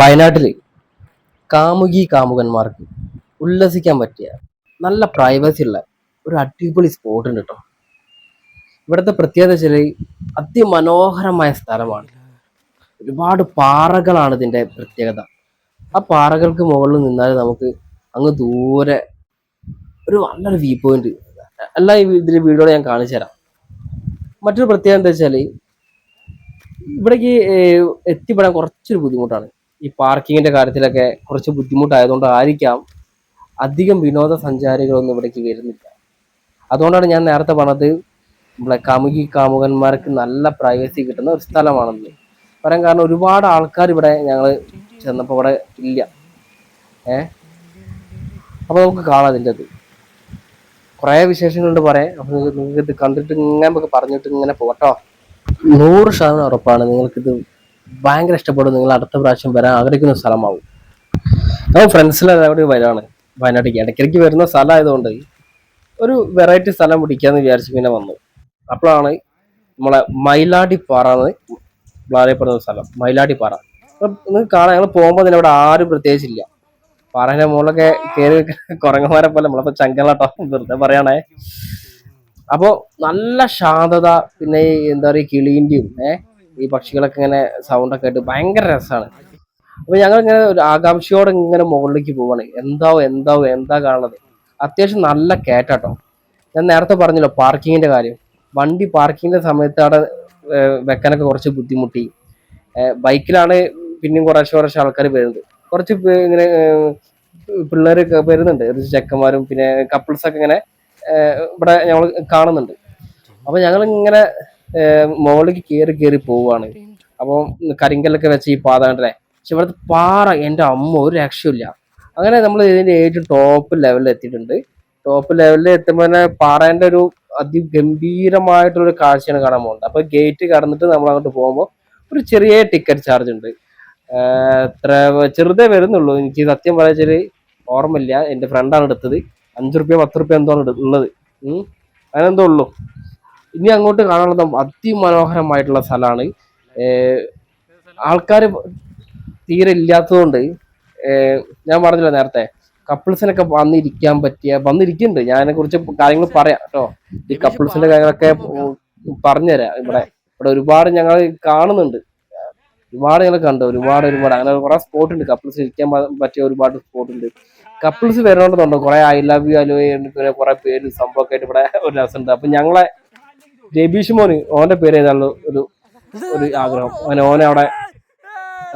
വയനാട്ടിൽ കാമുകി കാമുകന്മാർക്ക് ഉല്ലസിക്കാൻ പറ്റിയ നല്ല പ്രൈവസി ഉള്ള ഒരു അടിപൊളി സ്പോട്ട് ഉണ്ട് കേട്ടോ ഇവിടുത്തെ പ്രത്യേകത വെച്ചാൽ അതിമനോഹരമായ സ്ഥലമാണ്. ഒരുപാട് പാറകളാണ് ഇതിന്റെ പ്രത്യേകത. ആ പാറകൾക്ക് മുകളിൽ നിന്നാൽ നമുക്ക് അങ്ങ് ദൂരെ ഒരു നല്ലൊരു വ്യൂ പോയിന്റ് അല്ല ഇതിൽ വീഡിയോ ഞാൻ കാണിച്ചു തരാം. മറ്റൊരു പ്രത്യേകത എന്താ വെച്ചാൽ ഇവിടേക്ക് എത്തിപ്പെടാൻ കുറച്ചൊരു ബുദ്ധിമുട്ടാണ്. ഈ പാർക്കിങ്ങിന്റെ കാര്യത്തിലൊക്കെ കുറച്ച് ബുദ്ധിമുട്ടായതുകൊണ്ടായിരിക്കാം അധികം വിനോദസഞ്ചാരികളൊന്നും ഇവിടേക്ക് വരുന്നില്ല. അതുകൊണ്ടാണ് ഞാൻ നേരത്തെ പറഞ്ഞത് നമ്മളെ കാമുകി കാമുകന്മാർക്ക് നല്ല പ്രൈവസി കിട്ടുന്ന ഒരു സ്ഥലമാണെന്ന്. പറയാൻ കാരണം ഒരുപാട് ആൾക്കാർ ഇവിടെ ഞങ്ങൾ ചെന്നപ്പോൾ ഇവിടെ ഇല്ല. ഏ? അപ്പോൾ നമുക്ക് കാണാം അതിന്റെ അത്. കുറേ വിശേഷങ്ങളുണ്ട് പറയാം അപ്പോൾ നിങ്ങൾക്ക് ഇത് കണ്ടിട്ട് ഇങ്ങനെ നമുക്ക് പറഞ്ഞിട്ട് ഇങ്ങനെ പോകട്ടോ നൂറ് ശതമാനം ഉറപ്പാണ് നിങ്ങൾക്കിത് ഭയങ്കര ഇഷ്ടപ്പെടും. നിങ്ങൾ അടുത്ത പ്രാവശ്യം വരാൻ ആഗ്രഹിക്കുന്ന സ്ഥലമാവും. നമ്മൾ ഫ്രണ്ട്സിലെല്ലാവരും വരാണ്. വയനാട്ടിലേക്ക്. ഇടയ്ക്കിടയ്ക്ക് വരുന്ന സ്ഥലമായതുകൊണ്ട് ഒരു വെറൈറ്റി സ്ഥലം പിടിക്കാന്ന് വിചാരിച്ച് പിന്നെ വന്നു. അപ്പോഴാണ് നമ്മളെ മയിലാടിപ്പാറ എന്ന് അറിയപ്പെടുന്ന സ്ഥലം. മയിലാടിപ്പാറ. അപ്പൊ നിങ്ങൾക്ക് കാണാൻ ഞങ്ങൾ പോകുമ്പോൾ തന്നെ ഇവിടെ ആരും പ്രത്യേകിച്ചില്ല പാറേന്റെ മുകളിലൊക്കെ കയറി കുരങ്ങന്മാരെ പോലെ നമ്മളിപ്പോൾ ചങ്കലാട്ടോ വെറുതെ പറയണേ. അപ്പോൾ നല്ല ശാന്തത പിന്നെ എന്താ പറയുക കിളീന്റെയും ഏഹ് ഈ പക്ഷികളൊക്കെ ഇങ്ങനെ സൗണ്ട് ഒക്കെ ആയിട്ട് ഭയങ്കര രസമാണ് അപ്പൊ ഞങ്ങൾ ഇങ്ങനെ ഒരു ആകാംക്ഷയോടെ ഇങ്ങനെ മുകളിലേക്ക് പോവാണ്. എന്താവോ എന്താവോ എന്താ കാണുന്നത്? അത്യാവശ്യം നല്ല കേറ്റാട്ടോ. ഞാൻ നേരത്തെ പറഞ്ഞല്ലോ പാർക്കിങ്ങിന്റെ കാര്യം. വണ്ടി പാർക്കിങ്ങിന്റെ സമയത്ത് അവിടെ വെക്കാനൊക്കെ കുറച്ച് ബുദ്ധിമുട്ടി. ബൈക്കിലാണ് പിന്നെയും കുറേശ്ശെ കുറേശ്ശെ ആൾക്കാർ വരുന്നത്. കുറച്ച് ഇങ്ങനെ പിള്ളേർ വരുന്നുണ്ട്. കുറച്ച് ചെക്കന്മാരും പിന്നെ കപ്പിൾസ് ഒക്കെ ഇങ്ങനെ ഇവിടെ ഞങ്ങൾ കാണുന്നുണ്ട്. അപ്പൊ ഞങ്ങൾ ഇങ്ങനെ മുകളിലേക്ക് കയറി കയറി പോവാണ് അപ്പോൾ കരിങ്കല്ലൊക്കെ വെച്ച് ഈ പാത കണ്ടല്ലേ പക്ഷെ ഇവിടുത്തെ പാറ എന്റെ അമ്മ ഒരു രക്ഷയില്ല അങ്ങനെ നമ്മൾ ഇതിന്റെ ഏറ്റവും ടോപ്പ് ലെവലിൽ എത്തിയിട്ടുണ്ട്. ടോപ്പ് ലെവലിൽ എത്തുമ്പോൾ തന്നെ പാറേന്റെ ഒരു അതിഗംഭീരമായിട്ടുള്ള കാഴ്ചയാണ് കാണാൻ പോകുന്നത്. അപ്പൊ ഗേറ്റ് കടന്നിട്ട് നമ്മൾ അങ്ങോട്ട് പോകുമ്പോൾ ഒരു ചെറിയ ടിക്കറ്റ് ചാർജ് ഉണ്ട്. എത്ര ചെറുതേ വരുന്നുള്ളൂ. എനിക്ക് സത്യം പറയാച്ചാൽ ഓർമ്മയില്ല. എന്റെ ഫ്രണ്ടാണ് എടുത്തത്. അഞ്ചു റുപ്യ പത്ത് റുപ്യ എന്തോ ഉള്ളത്. ഉം അങ്ങനെന്തോ ഉള്ളൂ. ഇനി അങ്ങോട്ട് കാണാനുള്ളത് അതിമനോഹരമായിട്ടുള്ള സ്ഥലമാണ്. ആൾക്കാർ തീരെ ഇല്ലാത്തതുകൊണ്ട് ഞാൻ പറഞ്ഞില്ല നേരത്തെ കപ്പിൾസിനൊക്കെ വന്നിരിക്കാൻ പറ്റിയ വന്നിരിക്കുന്നുണ്ട്. ഞാൻ അതിനെ കുറിച്ച് കാര്യങ്ങൾ പറയാം കേട്ടോ. ഈ കപ്പിൾസിന്റെ കാര്യങ്ങളൊക്കെ പറഞ്ഞുതരാം ഇവിടെ. ഇവിടെ ഒരുപാട് ഞങ്ങൾ കാണുന്നുണ്ട്. ഒരുപാട് ഞങ്ങൾ കണ്ടു ഒരുപാട് ഒരുപാട്. അങ്ങനെ കുറെ സ്പോട്ട് ഉണ്ട് കപ്പിൾസ് ഇരിക്കാൻ പറ്റിയ ഒരുപാട് സ്പോട്ട് ഉണ്ട് കപ്പിൾസ് വരണമെന്നുണ്ടോ കുറെ ഐ ലവ് യു അലോ കുറെ പേര് സംഭവമൊക്കെ ആയിട്ട് ഇവിടെ ഒരു രസമുണ്ട്. അപ്പൊ ഞങ്ങളെ രബീഷ് മോന് ഓന്റെ പേര് എഴുതാനുള്ള ഒരു ഒരു ആഗ്രഹം. അങ്ങനെ ഓനെ അവിടെ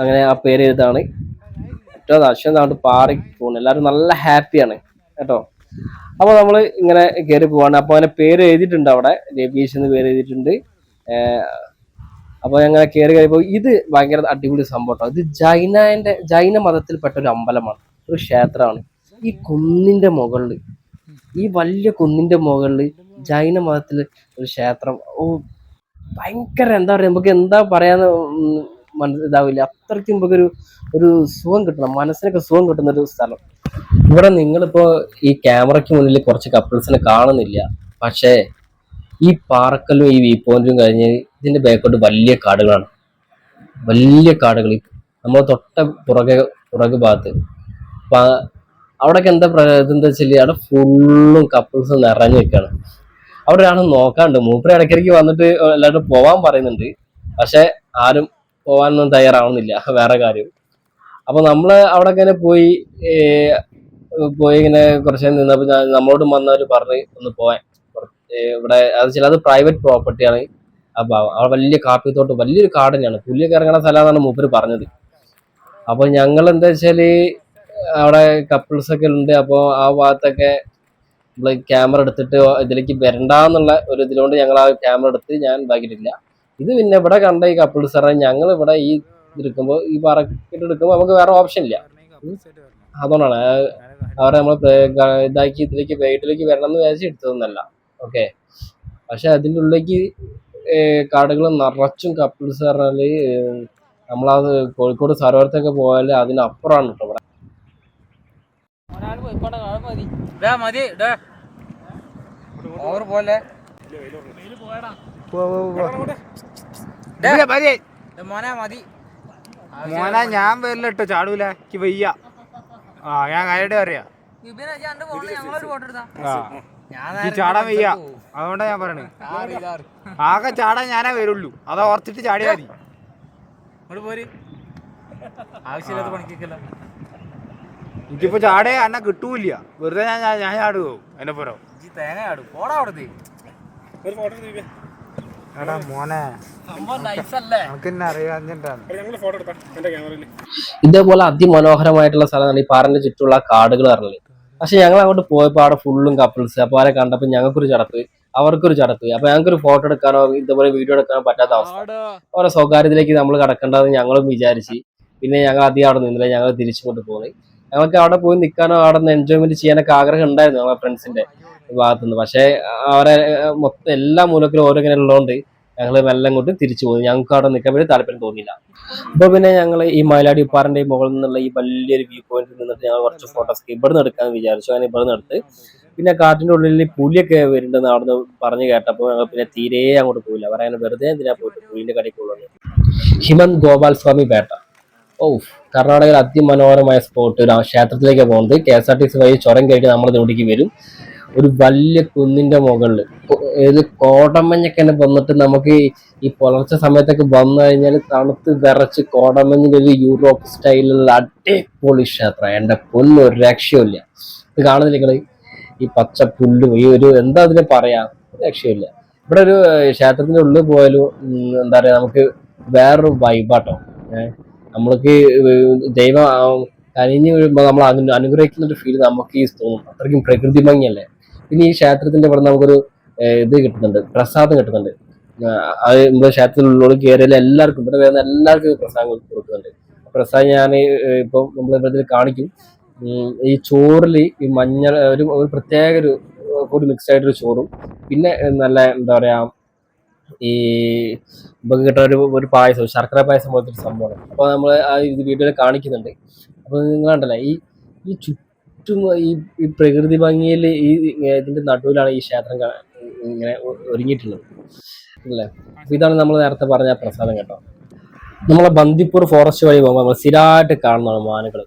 അങ്ങനെ ആ പേര് എഴുതാണ് ഏറ്റവും താണ്ട് പാറി പോകുന്നു എല്ലാവരും നല്ല ഹാപ്പിയാണ്. കേട്ടോ? അപ്പൊ നമ്മൾ ഇങ്ങനെ കയറി പോവാണ്. അപ്പൊ അവനെ പേര് എഴുതിയിട്ടുണ്ട് അവിടെ. രബീഷ് എന്ന് പേര് എഴുതിയിട്ടുണ്ട്. അപ്പൊ ഞങ്ങനെ കയറി കഴിയുമ്പോൾ ഇത് ഭയങ്കര അടിപൊളി സംഭവം ട്ടോ. ഇത് ജൈനന്റെ ജൈന മതത്തിൽപ്പെട്ട ഒരു അമ്പലമാണ്. ഒരു ക്ഷേത്രമാണ്. ഈ കുന്നിന്റെ മുകളിൽ ഈ വലിയ കുന്നിന്റെ മുകളിൽ ജൈന മതത്തിൽ ഒരു ക്ഷേത്രം. ഓ ഭയങ്കര എന്താ പറയാ നമുക്ക് എന്താ പറയാന്ന് മനസ്സ് ഇതാവില്ല. അത്രയ്ക്ക് നമുക്കൊരു ഒരു സുഖം കിട്ടണം. മനസ്സിനൊക്കെ സുഖം കിട്ടുന്ന ഒരു സ്ഥലം. ഇവിടെ നിങ്ങളിപ്പോ ഈ ക്യാമറയ്ക്ക് മുന്നിൽ കുറച്ച് കപ്പിൾസിനെ കാണുന്നില്ല. പക്ഷേ ഈ പാറക്കല്ലും ഈ വ്യൂ പോയിന്റും കഴിഞ്ഞ് ഇതിന്റെ ബാക്കോട്ട് വലിയ കാടുകളാണ്. വലിയ കാടുകൾ നമ്മൾ തൊട്ട പുറകെ പുറകു ഭാഗത്ത്. അവിടെയൊക്കെ എന്താ ഇതെന്താ വെച്ചാൽ അവിടെ ഫുള്ളും കപ്പിൾസ് നിറഞ്ഞു നിൽക്കുകയാണ് അവിടെ ഒരാൾ നോക്കാണ്ട് മൂപ്പര് ഇടയ്ക്കിടയ്ക്ക് വന്നിട്ട് എല്ലാവരും പോവാൻ പറയുന്നുണ്ട്. പക്ഷെ ആരും പോവാനൊന്നും തയ്യാറാവുന്നില്ല. വേറെ കാര്യം. അപ്പൊ നമ്മൾ അവിടെ ഇങ്ങനെ പോയി പോയി ഇങ്ങനെ കുറച്ച് നേരം നിന്നപ്പോ ഞാൻ- നമ്മളോട് വന്നവര് പറഞ്ഞ് ഒന്ന് പോവാൻ. ഇവിടെ അത് ചില അത് പ്രൈവറ്റ് പ്രോപ്പർട്ടിയാണ് അപ്പൊ അവിടെ വലിയ കാപ്പിത്തോട്ട് വലിയൊരു കാട് തന്നെയാണ് പുല്ലിയൊക്കെ ഇറങ്ങുന്ന സ്ഥലമാണെന്നാണ് മൂപ്പര് പറഞ്ഞത്. അപ്പൊ ഞങ്ങൾ എന്താ വെച്ചാൽ അവിടെ കപ്പിൾസ് ഒക്കെ ഉണ്ട്. അപ്പൊ ആ ഭാഗത്തൊക്കെ നമ്മൾ ക്യാമറ എടുത്തിട്ട് ഇതിലേക്ക് വരണ്ടെന്നുള്ള ഒരു ഇതിലോണ്ട് ഞങ്ങൾ ആ ക്യാമറ എടുത്ത് ഞാൻ ഇതാക്കിയിട്ടില്ല. ഇത് പിന്നെ ഇവിടെ കണ്ട ഈ കപ്പിൾസ് പറഞ്ഞാൽ ഞങ്ങൾ ഇവിടെ ഈ എടുക്കുമ്പോൾ ഈ പറക്കിട്ട് എടുക്കുമ്പോൾ നമുക്ക് വേറെ ഓപ്ഷൻ ഇല്ല. അതുകൊണ്ടാണ് അവരെ നമ്മൾ ഇതാക്കി ഇതിലേക്ക് വൈകിട്ടിലേക്ക് വരണം എന്ന് വിചാരിച്ച് എടുത്തതൊന്നല്ല. ഓക്കെ. പക്ഷെ അതിന്റെ ഉള്ളിലേക്ക് കാടുകൾ നിറച്ചും കപ്പിൾസ് പറഞ്ഞാൽ ഏഹ് നമ്മളത് കോഴിക്കോട് സരോവരത്തൊക്കെ പോയാൽ അതിനപ്പുറമാണ് കേട്ടോ മതി. ഡാ ഓവർ പോലെ. ഡാ, ഡാ മോനെ മതി. മോനെ ഞാൻ വരില്ല ഇട്ടോ ചാടൂല എനിക്ക് വയ്യ. ആ ഞാൻ കാര്യമായിട്ട് അറിയാം എനിക്ക് ചാടാൻ വയ്യ. അതുകൊണ്ടാ ഞാൻ പറയണേ. ആകെ ചാടാൻ ഞാനേ വരുള്ളൂ. അത് ഓർത്തിട്ട് ചാടിയാ മതി. ഇങ്ങോട്ട് പോര്. ആവശ്യമില്ലാത്ത പണിക്കല്ല എനിക്കിപ്പോ ചാടേ അന്ന കിട്ടൂല വെറുതെ ഞാൻ ഞാൻ- ഞാൻ ചാടുവോ എന്നെ തേങ്ങ ആടും പോടാ അവിടുത്തെ എന്നെ അറിയാഞ്ഞിട്ടാണ് ഇതേപോലെ അതിമനോഹരമായിട്ടുള്ള സ്ഥലമാണ് ഈ പാറന്റെ ചുറ്റുള്ള കാടുകൾ പറഞ്ഞത് പക്ഷെ ഞങ്ങൾ അങ്ങോട്ട് പോയപ്പോൾ അവിടെ ഫുള്ളും കപ്പിൾസ് അപ്പോൾ അവരെ കണ്ടപ്പോൾ ഞങ്ങൾക്കൊരു ചടപ്പ് അവർക്കൊരു ചടപ്പ്. അപ്പൊ ഞങ്ങൾക്കൊരു ഫോട്ടോ എടുക്കാനോ ഇതേപോലെ വീഡിയോ എടുക്കാനോ പറ്റാത്ത അവസ്ഥ. ഓരോ സ്വകാര്യത്തിലേക്ക് നമ്മൾ കടക്കേണ്ടതെന്ന് ഞങ്ങളും വിചാരിച്ച്. പിന്നെ ഞങ്ങൾ അധികം അവിടെ നിന്നില്ല ഞങ്ങൾ തിരിച്ചു കൊണ്ട് പോകുന്നത് ഞങ്ങൾക്ക് അവിടെ പോയി നിൽക്കാനോ അവിടെ നിന്ന് എൻജോയ്മെന്റ് ചെയ്യാനൊക്കെ ആഗ്രഹം ഉണ്ടായിരുന്നു ഞങ്ങളെ ഫ്രണ്ട്സിന്റെ ഭാഗത്തുനിന്ന്. പക്ഷേ അവരെ മൊത്തം എല്ലാ മൂലക്കിലും ഓരോ ഇങ്ങനെ ഉള്ളതുകൊണ്ട് ഞങ്ങൾ മെല്ലെ കൊണ്ട് തിരിച്ചു പോയി. ഞങ്ങൾക്ക് അവിടെ നിൽക്കാൻ വേണ്ടി താല്പര്യം തോന്നിയില്ല. അപ്പൊ പിന്നെ ഞങ്ങൾ ഈ മയിലാടി ഉപ്പാറിന്റെ മുകളിൽ നിന്നുള്ള ഈ വലിയൊരു വ്യൂ പോയിന്റിൽ നിന്നിട്ട് ഞങ്ങൾ കുറച്ച് ഫോട്ടോസ് ഇവിടുന്ന് എടുക്കാൻ വിചാരിച്ചു. അങ്ങനെ ഇവിടുന്ന് എടുത്ത് പിന്നെ കാട്ടിന്റെ ഉള്ളിൽ പുലിയൊക്കെ വരുന്നുണ്ടെന്ന് അവിടെ നിന്ന് പറഞ്ഞു കേട്ടപ്പോൾ ഞങ്ങൾ പിന്നെ തീരെ അങ്ങോട്ട് പോയില്ല. പറയാൻ വെറുതെ എന്തിനാ പോയിട്ട് പുലിന്റെ കടയ്ക്ക് ഉള്ളത് ഹിമന്ത് ഗോപാൽ സ്വാമി പേട്ട. ഓ കർണാടകയിൽ അതിമനോഹരമായ സ്പോട്ട് ഒരു ക്ഷേത്രത്തിലേക്ക് പോകുന്നത്. K S R T C വഴി ചുരം കയറ്റി നമ്മൾ ഇവിടേക്ക് വരും. ഒരു വലിയ കുന്നിന്റെ മുകളിൽ ഏത് കോടമഞ്ഞൊക്കെ വന്നിട്ട് നമുക്ക് ഈ- പുലർച്ചെ സമയത്തൊക്കെ വന്നു കഴിഞ്ഞാൽ തണുത്ത് വിറച്ച് കോടമഞ്ഞിന്റെ ഒരു യൂറോപ്പ് സ്റ്റൈലിലുള്ള അടിപൊളി ക്ഷേത്രം. എന്റെ പൊന്ന് ഒരു രക്ഷയില്ല ഇത് കാണുന്നില്ല ഈ പച്ച പുല്ലും ഈ ഒരു എന്താ അതിന് പറയാ? രക്ഷയില്ല ഇവിടെ ഒരു ക്ഷേത്രത്തിന്റെ ഉള്ളിൽ പോയാലും എന്താ പറയാ നമുക്ക് വേറൊരു വൈബാട്ടോ ഏഹ് നമ്മൾക്ക് ദൈവ കനിഞ്ഞു വീഴുമ്പോൾ നമ്മൾ അനു അനുഗ്രഹിക്കുന്ന ഒരു ഫീൽ നമുക്ക് ഈ തോന്നും. അത്രയ്ക്കും പ്രകൃതി ഭംഗിയല്ലേ? പിന്നെ ഈ ക്ഷേത്രത്തിന്റെ ഇവിടെ നമുക്കൊരു ഇത് കിട്ടുന്നുണ്ട്. പ്രസാദം കിട്ടുന്നുണ്ട്. അത് നമ്മുടെ ക്ഷേത്രത്തിനുള്ളിൽ കയറിയാൽ എല്ലാവർക്കും ഇവിടെ വരുന്ന എല്ലാവർക്കും പ്രസാദം കൊടുക്കുന്നുണ്ട്. പ്രസാദം ഞാൻ ഇപ്പം നമ്മൾ ഇവിടെ കാണിക്കും. ഈ ചോറിൽ ഈ മഞ്ഞൾ ഒരു ഒരു പ്രത്യേക ഒരു കൂടി മിക്സ് ആയിട്ടൊരു ചോറും. പിന്നെ നല്ല എന്താ പറയാ ഈ നമുക്ക് കിട്ടുന്ന ഒരു ഒരു പായസം ശർക്കര പായസം പോലത്തെ ഒരു സംഭവമാണ്. അപ്പോൾ നമ്മൾ ആ ഇത് വീഡിയോയിൽ കാണിക്കുന്നുണ്ട്. അപ്പോൾ നിങ്ങൾ കണ്ടല്ലേ ഈ ഈ ചുറ്റും ഈ ഈ പ്രകൃതി ഭംഗിയിൽ ഈ ഇതിന്റെ നടുവിലാണ് ഈ ക്ഷേത്രം ഇങ്ങനെ ഒരുങ്ങിയിട്ടുള്ളത്. അല്ലേ? അപ്പൊ ഇതാണ് നമ്മൾ നേരത്തെ പറഞ്ഞ പ്രസാദം കേട്ടോ. നമ്മളെ ബന്ദിപ്പൂർ ഫോറസ്റ്റ് വഴി പോകുമ്പോൾ നമ്മൾ സ്ഥിരമായിട്ട് കാണുന്നതാണ് മാനുകൾ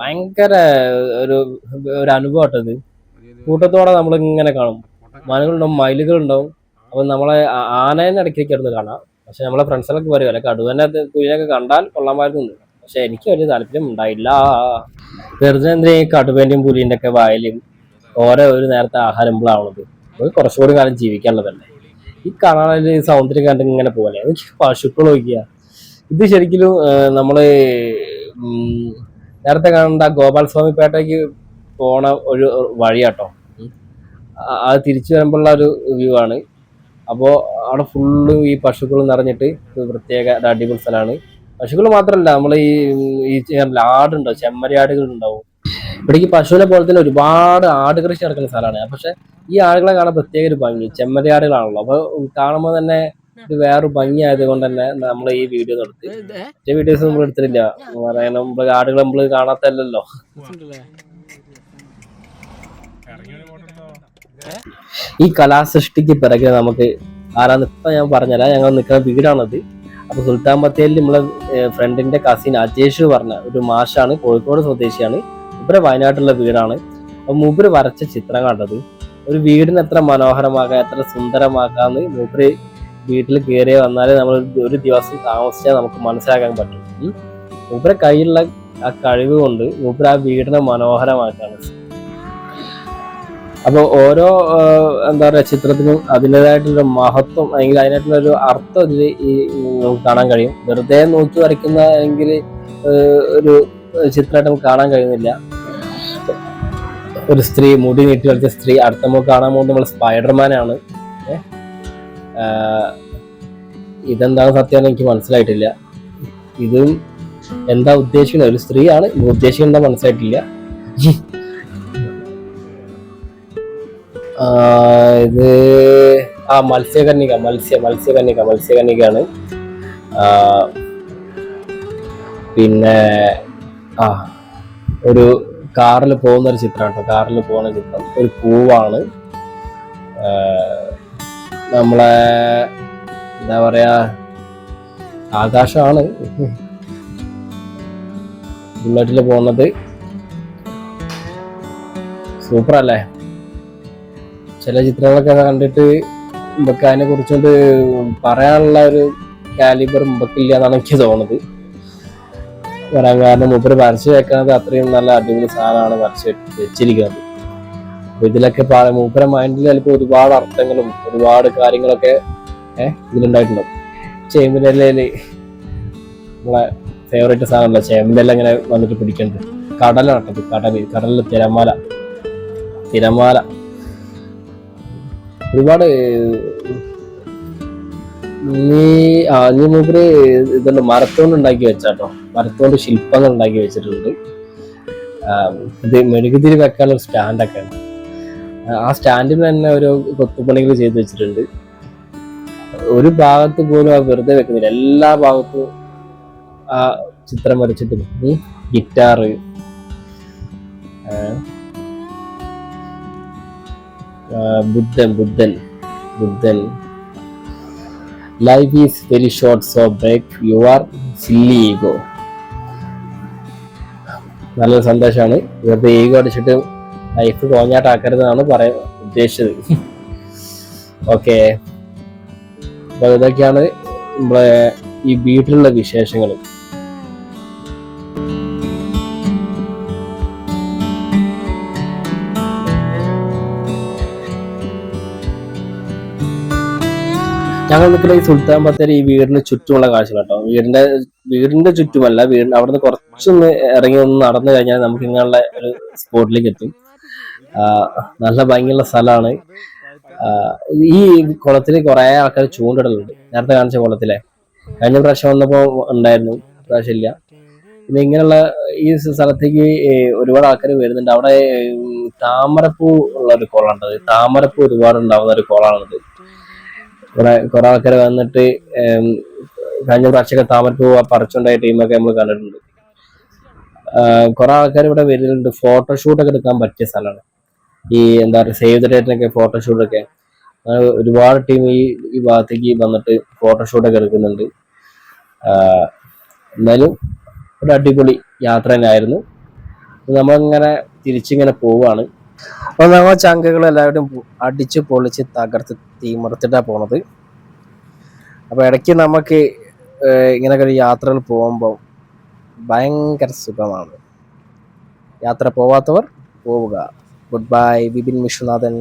ഭയങ്കര ഒരു ഒരു അനുഭവം ആട്ടത് കൂട്ടത്തോടെ നമ്മൾ ഇങ്ങനെ കാണും. മാനുകളുണ്ടാവും മയിലുകളുണ്ടാവും അപ്പൊ നമ്മളെ ആനയെന്ന് ആനേനെ ഇടയ്ക്കൊക്കെ ഇടന്ന് കാണാം. പക്ഷെ നമ്മളെ ഫ്രണ്ട്സിലൊക്കെ പറയും അല്ലെ കടുവനെ കുയിലൊക്കെ കണ്ടാൽ കൊള്ളാമായിരുന്നു പക്ഷെ എനിക്ക് വലിയ താല്പര്യം ഉണ്ടായില്ല. വെറുതെ എന്തിനാ ഈ കടുവേന്റെയും പുലിന്റെ ഒക്കെ വായലും ഓരോ ഒരു നേരത്തെ ആഹാരം ആവണത് നമുക്ക് കുറച്ചുകൂടി കാലം ജീവിക്കാനുള്ളതല്ലേ. ഈ കാണാൻ സൗന്ദര്യം കണ്ട് ഇങ്ങനെ പോലെ പശുക്കൾ നോക്കിയ. ഇത് ശരിക്കും നമ്മൾ നേരത്തെ കാണേണ്ട ഗോപാൽ സ്വാമി പേട്ടയ്ക്ക് പോണ ഒരു വഴിയാട്ടോ. അത് തിരിച്ചു വരുമ്പോഴുള്ള ഒരു വ്യൂ ആണ്. അപ്പോൾ അവിടെ ഫുള്ള് ഈ പശുക്കൾ നിറഞ്ഞിട്ട് പ്രത്യേക അടിപൊളി സ്ഥലമാണ്. പശുക്കൾ മാത്രമല്ല നമ്മൾ ഈ ഈ ആടുണ്ടാവും ചെമ്മരിയാടുകൾ ഉണ്ടാവും. ഇവിടേക്ക് പശുവിനെ പോലെ തന്നെ ഒരുപാട് ആട് കൃഷി നടക്കുന്ന സ്ഥലമാണ്. പക്ഷെ ഈ ആടുകളെ കാണാൻ പ്രത്യേക ഒരു ഭംഗി ചെമ്മരിയാടുകളാണല്ലോ അപ്പൊ കാണുമ്പോൾ തന്നെ ഇത് വേറൊരു ഭംഗി ആയതുകൊണ്ട് തന്നെ നമ്മൾ ഈ വീഡിയോ നടത്തി വീഡിയോസ് നമ്മൾ എടുത്തിട്ടില്ല. കാരണം ആടുകൾ നമ്മൾ കാണാത്തല്ലോ ഈ കലാസൃഷ്ടിക്ക് പിറകെ നമുക്ക് ആരാന്ന് ഇപ്പൊ ഞാൻ പറഞ്ഞുതരാം ഞങ്ങൾ നിൽക്കുന്ന വീടാണത്. അപ്പൊ സുൽത്താൻ ബത്തേരിൽ നമ്മളെ ഫ്രണ്ടിന്റെ കസിൻ അജേഷ് പറഞ്ഞ ഒരു മാഷാണ് കോഴിക്കോട് സ്വദേശിയാണ്. ഇവരെ വയനാട്ടിലുള്ള വീടാണ്. അപ്പൊ മൂപ്പര് വരച്ച ചിത്രം കണ്ടത്. ഒരു വീടിന് എത്ര മനോഹരമാക്കാം എത്ര സുന്ദരമാക്കാന്ന് മൂപ്പര് വീട്ടിൽ കയറി വന്നാലേ നമ്മൾ ഒരു ദിവസം താമസിച്ചാൽ നമുക്ക് മനസ്സിലാക്കാൻ പറ്റും. മൂപ്പരെ കയ്യിലുള്ള ആ കഴിവ് കൊണ്ട് മൂപ്പര് ആ വീടിനെ മനോഹരമാക്കാണ്. അപ്പൊ ഓരോ എന്താ പറയുക ചിത്രത്തിനും അതിന്റെതായിട്ടുള്ള മഹത്വം അല്ലെങ്കിൽ അതിനായിട്ടുള്ള ഒരു അർത്ഥം ഇതിൽ ഈ കാണാൻ കഴിയും. വെറുതെ നോക്കി വരയ്ക്കുന്ന അല്ലെങ്കിൽ ഒരു ചിത്രമായിട്ട് നമുക്ക് കാണാൻ കഴിയുന്നില്ല. ഒരു സ്ത്രീ മുടി നീട്ടി വരച്ച സ്ത്രീ അടുത്ത നമുക്ക് കാണാൻ പോകുന്നത് നമ്മൾ സ്പൈഡർമാനാണ്. ഇതെന്താണ് സത്യം എനിക്ക് മനസ്സിലായിട്ടില്ല. ഇതും എന്താ ഉദ്ദേശിക്കുന്നത്? ഒരു സ്ത്രീയാണ് ഉദ്ദേശിക്കുന്നത് എന്താ മനസ്സിലായിട്ടില്ല. ഇത് ആ മത്സ്യകന്യക മത്സ്യ മത്സ്യകന്യക മത്സ്യകന്യകയാണ്. പിന്നെ ആ ഒരു കാറിൽ പോകുന്ന ഒരു ചിത്രം കേട്ടോ. കാറിൽ പോകുന്ന ചിത്രം. ഒരു പൂവാണ്. നമ്മളെ എന്താ പറയാ ആകാശമാണ് ബുള്ളറ്റിൽ പോകുന്നത്. സൂപ്പർ അല്ലേ ചില ചിത്രങ്ങളൊക്കെ കണ്ടിട്ട് നമുക്ക് അതിനെ കുറിച്ചുകൊണ്ട് പറയാനുള്ള ഒരു കാലിബർ ഇമ്പക്കില്ല എന്നാണ് എനിക്ക് തോന്നുന്നത്. വരാൻ കാരണം മൂപ്പര് വരച്ച് വെക്കുന്നത് അത്രയും നല്ല അടിപൊളി സാധനമാണ് വരച്ച് വെച്ചിരിക്കുന്നത്. അപ്പൊ ഇതിലൊക്കെ മൂപ്പര മൈൻഡിൽ ചിലപ്പോൾ ഒരുപാട് അർത്ഥങ്ങളും ഒരുപാട് കാര്യങ്ങളൊക്കെ ഏഹ് ഇതിലുണ്ടായിട്ടുണ്ടാവും. ചേമ്പിന്റെ നമ്മളെ ഫേവറേറ്റ് സാധനമല്ല ചേമ്പിന്റെ ഇങ്ങനെ വന്നിട്ട് പിടിക്കേണ്ടത് കടലാണ് കടൽ കടൽ കടലിൽ തിരമാല. തിരമാല. ഒരുപാട് നീ ആ നീ മൂപ്പര് ഇതുണ്ട് മരത്തോണ്ട് ഉണ്ടാക്കി വെച്ചാട്ടോ. മരത്തോണ്ട് ശില്പങ്ങൾ ഉണ്ടാക്കി വെച്ചിട്ടുണ്ട്. ഇത് മെഴുകുതിരി വെക്കാനുള്ള സ്റ്റാൻഡൊക്കെ ഉണ്ട്. ആ സ്റ്റാൻഡിൽ തന്നെ ഒരു കൊത്തുപണികൾ ചെയ്തു വെച്ചിട്ടുണ്ട്. ഒരു ഭാഗത്ത് പോലും ആ വെറുതെ വെക്കുന്നില്ല. എല്ലാ ഭാഗത്തും ആ ചിത്രം വരച്ചിട്ട് guitar. Buddhan Buddhan Buddhan. Life is very short so break your silly ego നല്ല സന്തോഷമാണ്. വെറുതെ ഈഗോ അടിച്ചിട്ട് ലൈഫ് കോഞ്ഞാട്ടാക്കരുതെന്നാണ് പറയാൻ ഉദ്ദേശിച്ചത്. ഓക്കെ അപ്പൊ ഇതൊക്കെയാണ് നമ്മളെ ഈ വീട്ടിലുള്ള വിശേഷങ്ങൾ ഞങ്ങൾ നിൽക്കുന്ന ഈ സുൽത്താൻ ബത്തേരി ഈ വീടിന് ചുറ്റുമുള്ള കാഴ്ചകൾ കേട്ടോ. വീടിന്റെ വീടിന്റെ ചുറ്റുമല്ല വീടിന്റെ അവിടുന്ന് കുറച്ചൊന്ന് ഇറങ്ങി ഒന്ന് നടന്നു കഴിഞ്ഞാൽ നമുക്ക് ഇങ്ങനെയുള്ള ഒരു സ്പോട്ടിലേക്ക് എത്തും. നല്ല ഭംഗിയുള്ള സ്ഥലമാണ്. ഈ കുളത്തിൽ കുറെ ആൾക്കാർ ചൂണ്ടിടലുണ്ട്. നേരത്തെ കാണിച്ച കുളത്തിലെ. കഴിഞ്ഞ പ്രാവശ്യം വന്നപ്പോ ഉണ്ടായിരുന്നു പ്രാവശ്യം ഇല്ല. പിന്നെ ഇങ്ങനെയുള്ള ഈ സ്ഥലത്തേക്ക് ഒരുപാട് ആൾക്കാർ വരുന്നുണ്ട്. അവിടെ താമരപ്പൂ ഉള്ള ഒരു കുളമുണ്ട്. താമരപ്പൂ ഒരുപാട് ഉണ്ടാവുന്ന ഒരു കുളമാണിത്. കുറെ കുറെ ആൾക്കാർ വന്നിട്ട് കഴിഞ്ഞ പ്രാവശ്യമൊക്കെ താമരപ്പൂ പറിച്ചുണ്ടായ ടീമൊക്കെ നമ്മൾ കണ്ടിട്ടുണ്ട്. കുറെ ആൾക്കാർ ഇവിടെ വരുന്നുണ്ട്. ഫോട്ടോഷൂട്ടൊക്കെ എടുക്കാൻ പറ്റിയ സ്ഥലമാണ്. ഈ എന്താ പറയുക സേവ് ദ ഡേറ്റിനൊക്കെ ഫോട്ടോഷൂട്ടൊക്കെ ഒരുപാട് ടീം ഈ ഈ ഭാഗത്തേക്ക് വന്നിട്ട് ഫോട്ടോഷൂട്ടൊക്കെ എടുക്കുന്നുണ്ട്. എന്നാലും ഒരു അടിപൊളി യാത്ര തന്നെയായിരുന്നു. നമ്മളിങ്ങനെ തിരിച്ചിങ്ങനെ പോവാണ്. നമ്മ ചങ്കകൾ എല്ലാവരും അടിച്ച് പൊളിച്ച് തകർത്ത് തീമർത്തിട്ടാ പോണത്. അപ്പൊ ഇടയ്ക്ക് നമുക്ക് ഇങ്ങനൊക്കെ ഒരു യാത്രകൾ പോകുമ്പോൾ ഭയങ്കര സുഖമാണ്. യാത്ര പോവാത്തവർ പോവുക. Goodbye Bibin Viswanathan.